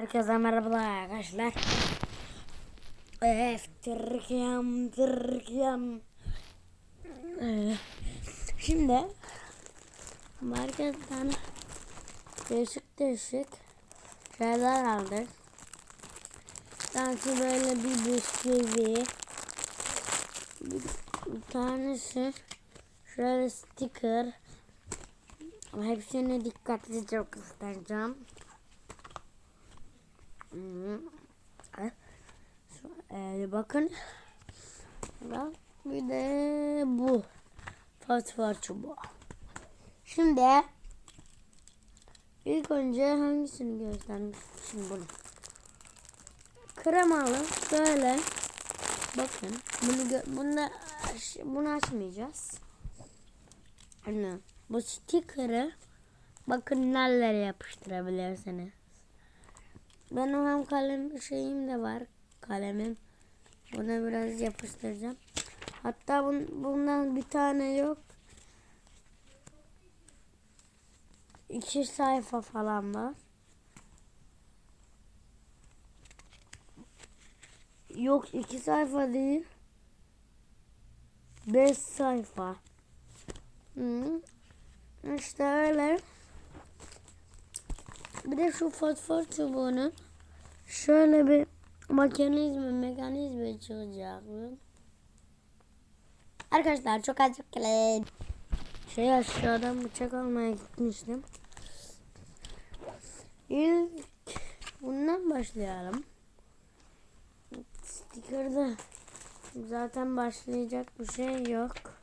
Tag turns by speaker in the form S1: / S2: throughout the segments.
S1: Herkese merhabalar arkadaşlar. Evet, Türkiye'm, Türkiye'm. Ee, Şimdi marketten değişik değişik şeyler aldık. Sanki böyle bir bisküvi. Bir, tanesi şöyle sticker. Hepsini dikkatlice göstereceğim. Hmm. Ee, bakın. Bak bir de bu. Fosfor çubuğu. Şimdi ilk önce hangisini göstermiştim bunu. Kremalı böyle bakın bunu bunu bunu açmayacağız. Hani bu sticker'ı bakın nerelere yapıştırabilirsiniz. Benim hem kalem şeyim de var. Kalemim. Buna biraz yapıştıracağım. Hatta bun, bundan bir tane yok. İki sayfa falan var. Yok iki sayfa değil. Beş sayfa. Hı. İşte öyle. Bir de şu fosfor çubuğunun şöyle bir mekanizma mekanizma çıkacak. Arkadaşlar çok acık gelin. Şey aşağıdan bıçak almaya gitmiştim. İlk bundan başlayalım. Sticker'da zaten başlayacak bir şey yok.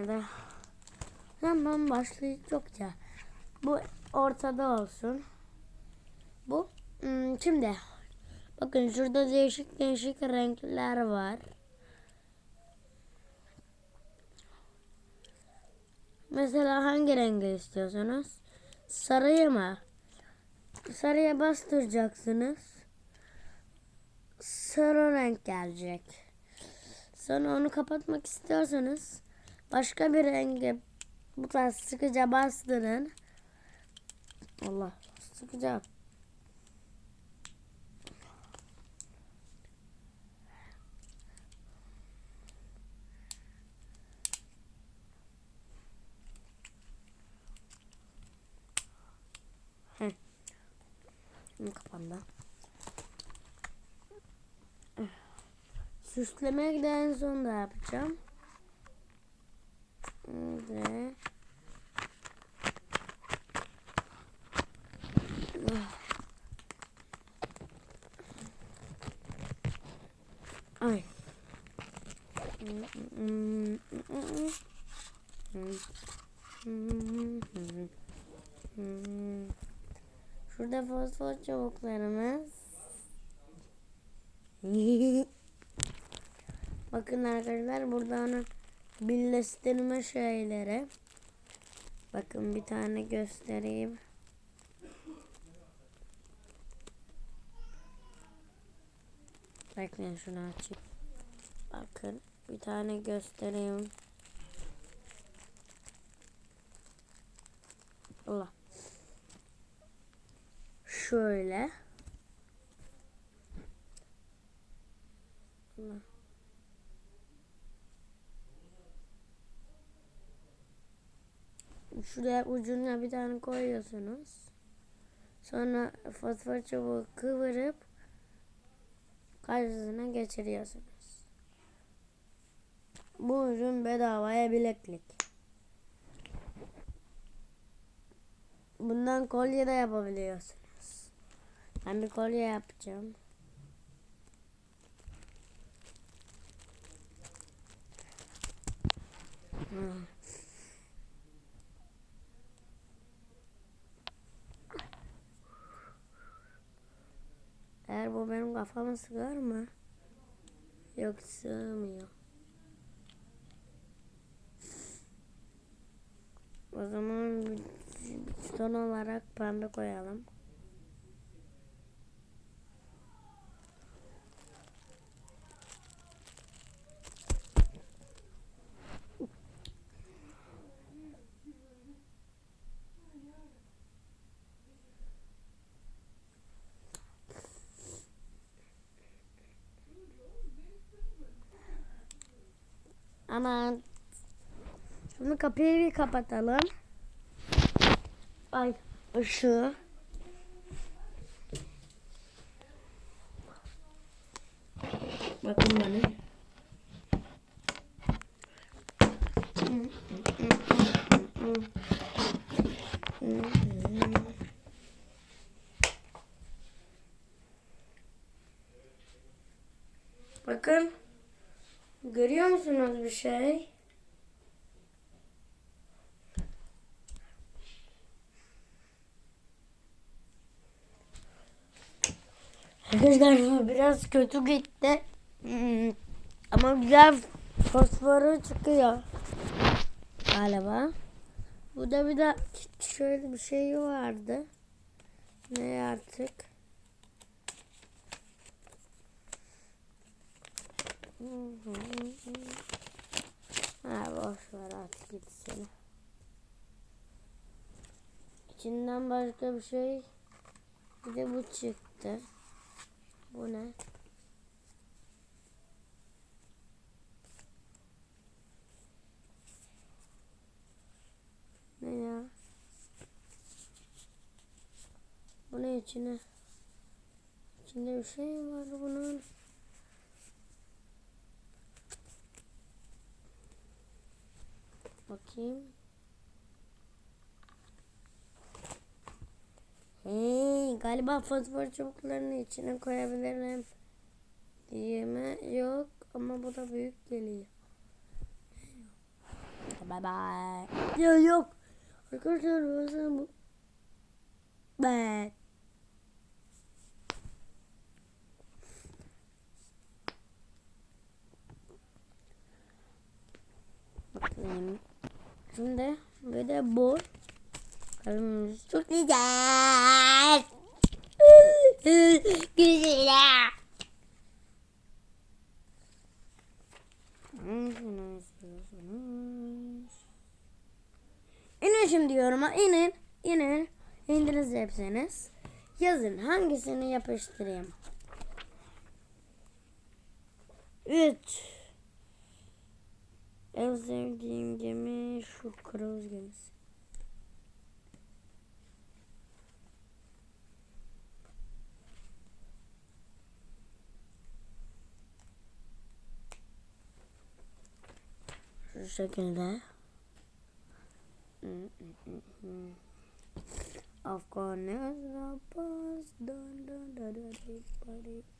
S1: Ya da Tamam başlayacak ya. Bu ortada olsun. Bu hmm, şimdi bakın şurada değişik değişik renkler var. Mesela hangi rengi istiyorsunuz? Sarıyı mı? Sarıya bastıracaksınız. Sarı renk gelecek. Sonra onu kapatmak istiyorsanız başka bir rengi bu tarz sıkıca bastırın. Allah sıkıca. Şimdi kapandı. Süslemek de yapacağım. Ve Ay. Şurada fosfor çubuklarımız. Bakın arkadaşlar burada onun birleştirme şeyleri. Bakın bir tane göstereyim. Bekleyin şunu açayım. Bakın bir tane göstereyim. Allah. Şöyle. Allah. Şuraya ucuna bir tane koyuyorsunuz. Sonra fosfor çubuğu kıvırıp karşısına geçiriyorsunuz. Bu ürün bedavaya bileklik. Bundan kolye de yapabiliyorsunuz. Ben bir kolye yapacağım. Hmm. Eğer bu benim kafamı sıkar mı? Yok sığmıyor. O zaman son olarak pembe koyalım. Anan. Şimdi kapıyı bir kapatalım. Ay ışığı. Bakın bana. Görüyor musunuz bir şey? Arkadaşlar biraz kötü gitti. Hmm, Ama güzel fosforu çıkıyor. Galiba. Bu da bir de şöyle bir şey vardı. Ne artık? Ha boş ver artık gitsin. İçinden başka bir şey bir de bu çıktı. Bu ne? Ne ya? Bu ne içine? İçinde bir şey var bunun? Bakayım. Hey, galiba fosfor çubuklarını içine koyabilirim. Diye mi? Yok ama bu da büyük geliyor. Bye bye. Ya yok. Arkadaşlar bazen bu. Ben. Bakayım. Şimdi bir de bu. Kalbimiz çok güzel. güzel. İnin şimdi yoruma inin. inin. İndiniz hepsiniz. Yazın hangisini yapıştırayım. 3 En sevdiğim gemi şu kruz gemisi. Şu şekilde. Afghanistan dun dun dun dun dun